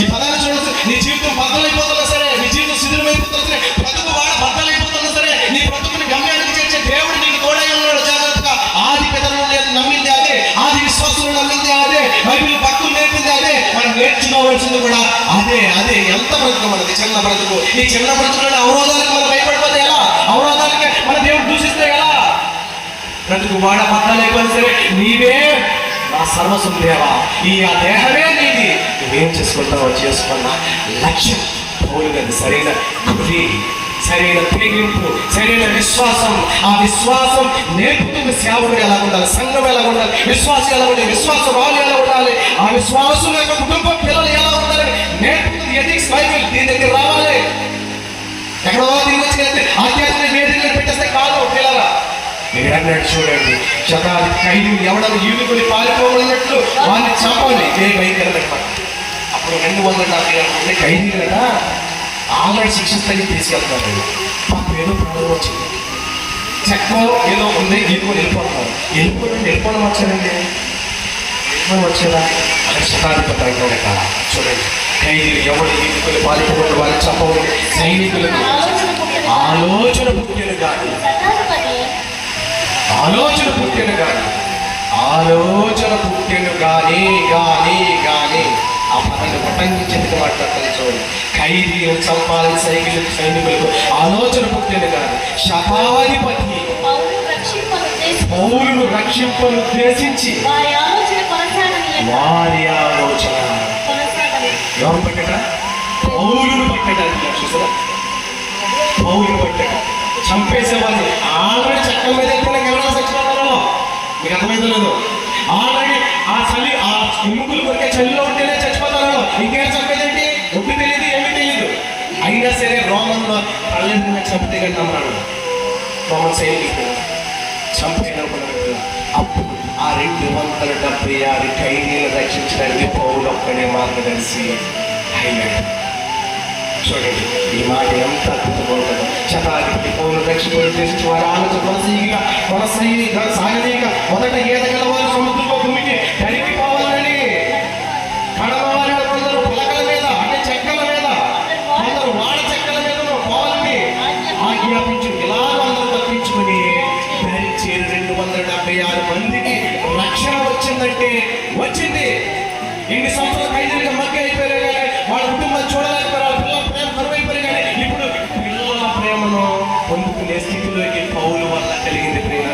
ఈ పదాలు చూడొచ్చు. నీ జీవితం బద్దలైపోతున్నా సరే నీ జీవితం శిథిలమైపోతున్నా సరే బ్రతుకు వాడ బద్దలైపోతున్నా సరే నీ బ్రతుకుని గమ్యానికి చేర్చే దేవుడు నీకు తోడై ఉన్నాడు జాగ్రత్తగా. ఆది పెదలను నమ్మింది అదే ఆది విశ్వాసులు నమ్మింది అదే బైబిల్ భక్తులు నేర్పింది అదే మనం నేర్చుకోవాల్సింది కూడా అదే అదే. ఎంత బ్రతుకు మనది చిన్న బ్రతుకు. ఈ చిన్న బ్రతుకులోని అవరోధాలకు మనం భయపడిపోతే ఎలా? అవరోధాలకి మన దేవుడు దూషిస్తే ఎలా? బ్రతుకు వాడ బద్దలైపోయిన సరే నీవే నా సర్వస్వం దేవా. ఈ ఆ దేహమే ఏం చేసుకుంటామో చేసుకుంటావో చేసుకున్న లక్ష్యం పౌలు గది సరైన బుద్ధి సరైన తిరిగింపు సరైన విశ్వాసం. ఆ విశ్వాసం నేర్పుతుంది సేవకుడు ఎలా ఉండాలి? సంఘం ఎలా ఉండాలి? విశ్వాసం ఎలా ఉండాలి? విశ్వాసరాలు ఎలా ఉండాలి? ఆ విశ్వాసం యొక్క కుటుంబం పిల్లలు ఎలా ఉండాలి? నేర్పుతుంది ఎథిక్స్ బైబిల్ దీని దగ్గర రావాలి. ఎక్కడో దీని వచ్చి ఆధ్యాత్మిక వేదికలు పెట్టేస్తే కాదు పిల్లల మీరు అన్నాడు చూడండి శతాది ఖైదు ఎవడను ఈదుకొని పారిపోవాలన్నట్లు వాళ్ళని చంపాలి. ఏ భయంకర రెండు వందల నలభై ఆరు మంది ఖైదీలట ఆల్రెడీ శిక్షిస్తానికి తీసుకెళ్తున్నారు. మాకు ఏదో ప్రాబ్లం వచ్చింది చట్టం ఏదో ఉంది ఈదుకొని వెళ్ళిపోతున్నారు వెళ్ళిపోయి వెళ్ళిపోవడం వచ్చారండి వెళ్ళిపోవడం వచ్చేదా అక్కడ శతాధిపతి అంటాడట చూడండి. ఖైదీలు ఎవరు? ఈదుకొని పారిపోకుండా వారిని చంపవని సైనికులకు ఆలోచన పుట్టిన కానీ ఆలోచన పుట్టిన కానీ ఆలోచన పుట్టిన కానీ కానీ కానీ ఆ పదాన్ని పటంకించేందుకు మాట్లాడతాను చూడండి. ఖైదీలు చంపాలని సైకిల్ సైనికులకు ఆలోచన పుట్టిన కానీ శతాధిపతి పౌరులు రక్షింపను ఉద్దేశించి. వారి ఆలోచన ఎవరు పట్టట? పౌరులు పట్టడానికి చూసారా? పౌరులు పట్టట. చంపేసేవాళ్ళు. ఆల్రెడీ చట్టం మీద వెళ్ళిపోయిన ఎవరైనా చచ్చిపోతారో మీకు అర్థమైందో లేదు? ఆల్రెడీ ఎముకలు కొరికే చలిలో ఉంటేనే చచ్చిపోతారు. ఇంకేం చంపేదేంటి ఒప్పి తెలియదు ఏమీ తెలియదు అయినా సరే రోమన్ పల్లెటూరులో చంపితే కానీ నమ్మరాడు రోమన్ సైనికులు చంపేయడం అప్పుడు ఆ రెండు వందల డెబ్బై ఆరు ఖైదీలు రక్షించడానికి పౌరులు ఒక్కడే మార్గదర్శి అయినాడు చూడండి ఈ మాట ఎంత అద్భుతమవుతుందో శతాధిపతి పౌరులు రక్షణ ఉద్దేశించి వారి ఆలోచన కొనసాగిగా కొనసాగి మందికి రక్షణ వచ్చిందంటే వచ్చింది. ఇన్ని సంవత్సరాల ఖైదీలుగా మగ్గి అయిపోయారు కానీ వాళ్ళ కుటుంబాన్ని చూడలేకపోయారు పిల్లల ప్రేమ కరువైపోయారు కానీ ఇప్పుడు పిల్లల ప్రేమను పొందుకునే స్థితిలోకి పౌలు వల్ల కలిగింది ప్రేమ